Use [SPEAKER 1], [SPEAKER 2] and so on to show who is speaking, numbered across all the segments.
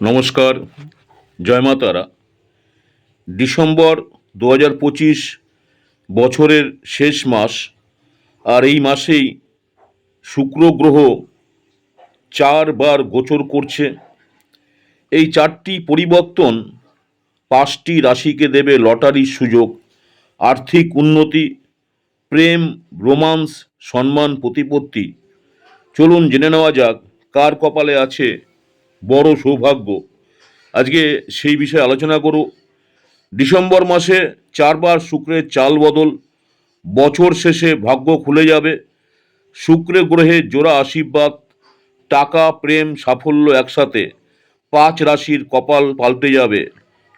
[SPEAKER 1] নমস্কার, জয় মা তারা। ডিসেম্বর দু হাজার পঁচিশ বছরের শেষ মাস, আর এই মাসেই শুক্র গ্রহ চারবার গোচর করছে। এই চারটি পরিবর্তন পাঁচটি রাশিকে দেবে লটারির সুযোগ, আর্থিক উন্নতি, প্রেম, রোমান্স, সম্মান, প্রতিপত্তি। চলুন জেনে নেওয়া যাক কার কপালে আছে বড় সৌভাগ্য। আজকে সেই বিষয়ে আলোচনা করব ডিসেম্বর মাসে চারবার শুক্রের চাল বদল। বছর শেষে ভাগ্য খুলে যাবে। শুক্রে গ্রহে জোড়া আশীর্বাদ, টাকা, প্রেম, সাফল্য একসাথে পাঁচ রাশির কপাল পাল্টে যাবে।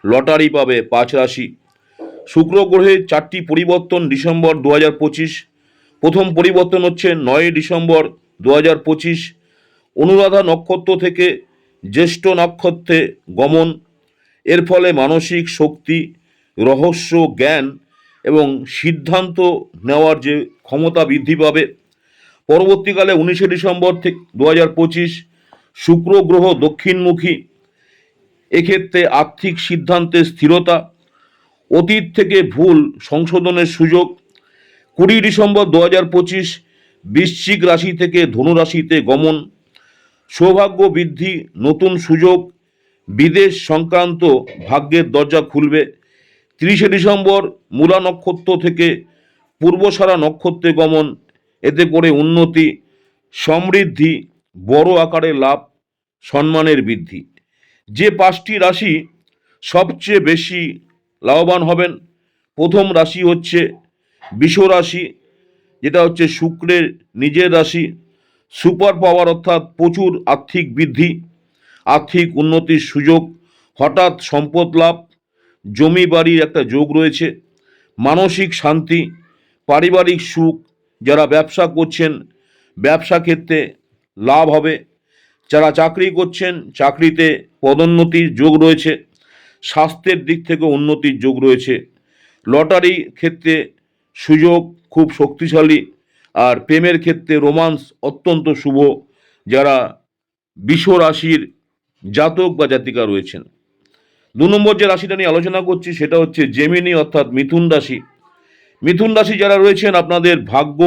[SPEAKER 1] লটারি পাবে পাঁচ রাশি। শুক্র গ্রহে চারটি পরিবর্তন ডিসেম্বর দু হাজার পঁচিশ। প্রথম পরিবর্তন হচ্ছে নয় ডিসেম্বর দু হাজার পঁচিশ। অনুরাধা নক্ষত্র থেকে জ্যেষ্ঠ নক্ষত্রে গমন, এর ফলে মানসিক শক্তি, রহস্য, জ্ঞান এবং সিদ্ধান্ত নেওয়ার যে ক্ষমতা বৃদ্ধি পাবে। পরবর্তীকালে উনিশে ডিসেম্বর থেকে দু হাজার পঁচিশ শুক্র গ্রহ দক্ষিণমুখী। এক্ষেত্রে আর্থিক সিদ্ধান্তে স্থিরতা, অতীত থেকে ভুল সংশোধনের সুযোগ। কুড়ি ডিসেম্বর দু হাজার পঁচিশ বৃশ্চিক রাশি থেকে ধনুরাশিতে গমন সৌভাগ্য বৃদ্ধি, নতুন সুযোগ, বিদেশ সংক্রান্ত ভাগ্যের দরজা খুলবে। তিরিশে ডিসেম্বর মূলা নক্ষত্র থেকে পূর্বসারা নক্ষত্রে গমন। এতে করে উন্নতি, সমৃদ্ধি, বড় আকারে লাভ, সম্মানের বৃদ্ধি। যে পাঁচটি রাশি সবচেয়ে বেশি লাভবান হবেন, প্রথম রাশি হচ্ছে বিষ রাশি, যেটা হচ্ছে শুক্রের নিজের রাশি। সুপার পাওয়ার অর্থাৎ প্রচুর আর্থিক বৃদ্ধি, আর্থিক উন্নতির সুযোগ, হঠাৎ সম্পদ লাভ, জমি বাড়ির একটা যোগ রয়েছে, মানসিক শান্তি, পারিবারিক সুখ, যারা ব্যবসা করছেন, ব্যবসা ক্ষেত্রে লাভ হবে, যারা চাকরি করছেন, চাকরিতে পদোন্নতির যোগ রয়েছে, স্বাস্থ্যের দিক থেকে উন্নতির যোগ রয়েছে লটারি ক্ষেত্রে সুযোগ খুব শক্তিশালী আর প্রেমের ক্ষেত্রে রোমান্স অত্যন্ত শুভ, যারা বিশ্ব রাশির জাতক বা জাতিকা রয়েছেন। দু নম্বর যে রাশিটা নিয়ে আলোচনা করছি সেটা হচ্ছে জেমিনি অর্থাৎ মিথুন রাশি। মিথুন রাশি যারা রয়েছেন, আপনাদের ভাগ্য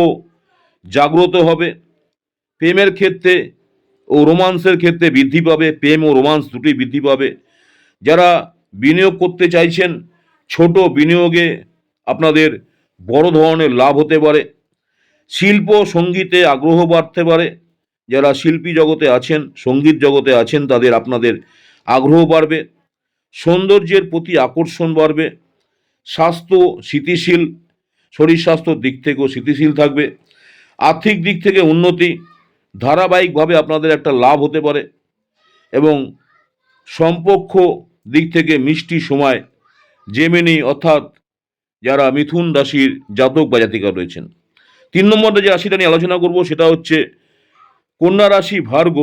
[SPEAKER 1] জাগ্রত হবে। প্রেমের ক্ষেত্রে ও রোমান্সের ক্ষেত্রে বৃদ্ধি পাবে। প্রেম ও রোমান্স দুটি বৃদ্ধি পাবে। যারা বিনিয়োগ করতে চাইছেন, ছোট বিনিয়োগে আপনাদের বড় ধরনের লাভ হতে পারে। শিল্প সঙ্গীতে আগ্রহ বাড়তে পারে। যারা শিল্পী জগতে আছেন, সংগীত জগতে আছেন, তাদের আপনাদের আগ্রহ বাড়বে। সৌন্দর্যের প্রতি আকর্ষণ বাড়বে। স্বাস্থ্য স্থিতিশীল, শরীর স্বাস্থ্যর দিক থেকেও স্থিতিশীল থাকবে। আর্থিক দিক থেকে উন্নতি, ধারাবাহিকভাবে আপনাদের একটা লাভ হতে পারে এবং সম্পক্ষ দিক থেকে মিষ্টি সময় জেমিনি অর্থাৎ যারা মিথুন রাশির জাতক বা জাতিকা রয়েছেন। তিন নম্বরে যে রাশিটা নিয়ে আলোচনা করব সেটা হচ্ছে কন্যা রাশি ভার্গ।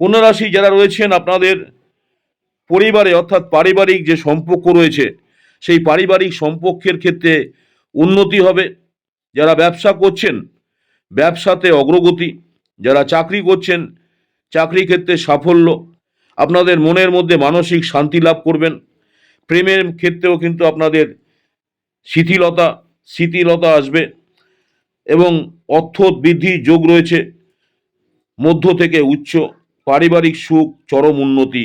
[SPEAKER 1] কন্যা রাশি যারা রয়েছেন আপনাদের পরিবারে অর্থাৎ পারিবারিক যে সম্পর্ক রয়েছে, সেই পারিবারিক সম্পর্কের ক্ষেত্রে উন্নতি হবে। যারা ব্যবসা করছেন, ব্যবসাতে অগ্রগতি। যারা চাকরি করছেন চাকরি ক্ষেত্রে সাফল্য। আপনাদের মনের মধ্যে মানসিক শান্তি লাভ করবেন। প্রেমের ক্ষেত্রেও কিন্তু আপনাদের শিথিলতা শিথিলতা আসবে। এবং অর্থ বৃদ্ধির যোগ রয়েছে। মধ্য থেকে উচ্চ পারিবারিক সুখ, চরম উন্নতি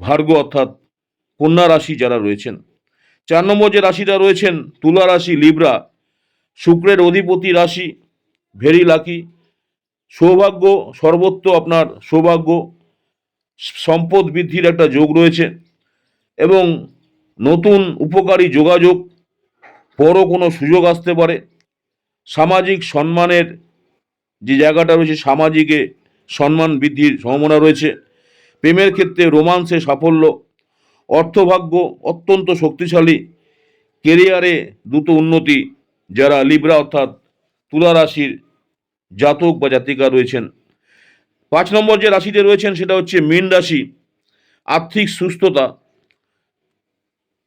[SPEAKER 1] ভার্গ অর্থাৎ কন্যা রাশি যারা রয়েছেন। চার নম্বর যে রাশিটা রয়েছেন, তুলা রাশি, লিব্রা। শুক্রের অধিপতি রাশি ভেরি লাকি সৌভাগ্য সর্বত্র আপনার সৌভাগ্য। সম্পদ বৃদ্ধির একটা যোগ রয়েছে এবং নতুন উপকারী যোগাযোগ বড় কোনো সুযোগ আসতে পারে। সামাজিক সম্মানের যে জায়গাটা রয়েছে, সামাজিকে সম্মান বৃদ্ধির সম্ভাবনা রয়েছে। প্রেমের ক্ষেত্রে রোমান্সে সাফল্য, অর্থভাগ্য অত্যন্ত শক্তিশালী। কেরিয়ারে দ্রুত উন্নতি, যারা লিব্রা অর্থাৎ তুলা রাশির জাতক বা জাতিকা রয়েছেন। পাঁচ নম্বর যে রাশিতে রয়েছেন, সেটা হচ্ছে মীন রাশি। আর্থিক সুস্থতা,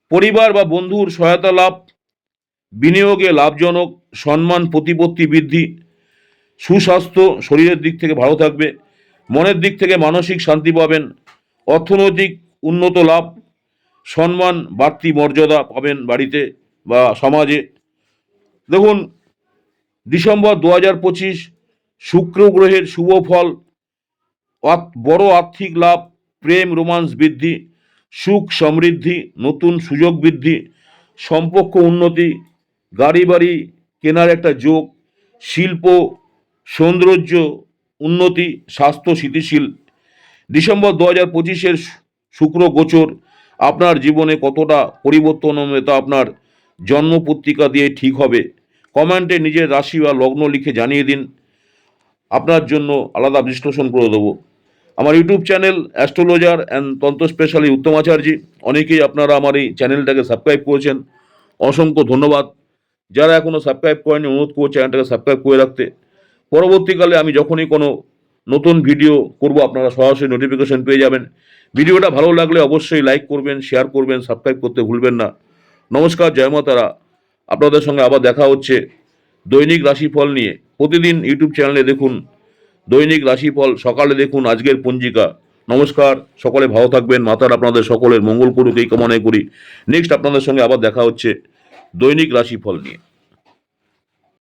[SPEAKER 1] পরিবার বা বন্ধুর সহায়তা লাভ, বিনিয়োগে লাভজনক সম্মান, প্রতিপত্তি বৃদ্ধি, সুস্বাস্থ্য শরীরের দিক থেকে ভালো থাকবে, মনের দিক থেকে মানসিক শান্তি পাবেন, অর্থনৈতিক উন্নত লাভ, সম্মান বাড়তি মর্যাদা পাবেন বাড়িতে বা সমাজে। দেখুন, ডিসেম্বর দু হাজার পঁচিশ, শুক্র গ্রহের শুভ ফল বড় আর্থিক লাভ, প্রেম, রোমান্স বৃদ্ধি, সুখ সমৃদ্ধি, নতুন সুযোগ বৃদ্ধি, সম্পর্ক উন্নতি গাড়ি বাড়ি কেনার একটা যোগ, শিল্প, সৌন্দর্য, উন্নতি, স্বাস্থ্য, স্থিতিশীল। ডিসেম্বর দু হাজার পঁচিশের শুক্র গোচর, আপনার জীবনে কতটা পরিবর্তন হবে তা আপনার জন্ম পত্রিকা দিয়ে ঠিক হবে। কমেন্টে নিজের রাশি বা লগ্ন লিখে জানিয়ে দিন। আপনার জন্য আলাদা বিশ্লেষণ করে দেবো। আমার ইউটিউব চ্যানেল অ্যাস্ট্রোলজার অ্যান্ড তন্ত্র স্পেশালি উত্তম আচার্যি। অনেকেই আপনারা আমার এই চ্যানেলটাকে সাবস্ক্রাইব করেছেন। অসংখ্য ধন্যবাদ। যারা এখনও সাবস্ক্রাইব করেনি, অনুরোধ করব চ্যানেলটাকে সাবস্ক্রাইব করে রাখতে। পরবর্তীকালে আমি যখনই কোনো নতুন ভিডিও করব, আপনারা সরাসরি নোটিফিকেশন পেয়ে যাবেন। ভিডিওটা ভালো লাগলে অবশ্যই লাইক করবেন শেয়ার করবেন সাবস্ক্রাইব করতে ভুলবেন না। নমস্কার, জয় মা আপনাদের সঙ্গে আবার দেখা হচ্ছে দৈনিক রাশিফল নিয়ে। প্রতিদিন ইউটিউব চ্যানেলে দেখুন দৈনিক রাশিফল, সকালে দেখুন আজকের পঞ্জিকা। নমস্কার, সকলে ভালো থাকবেন। মাতার আপনাদের সকলের মঙ্গল করুক, এই কামনায় করি। নেক্সট আপনাদের সঙ্গে আবার দেখা হচ্ছে দৈনিক রাশিফল নিয়ে।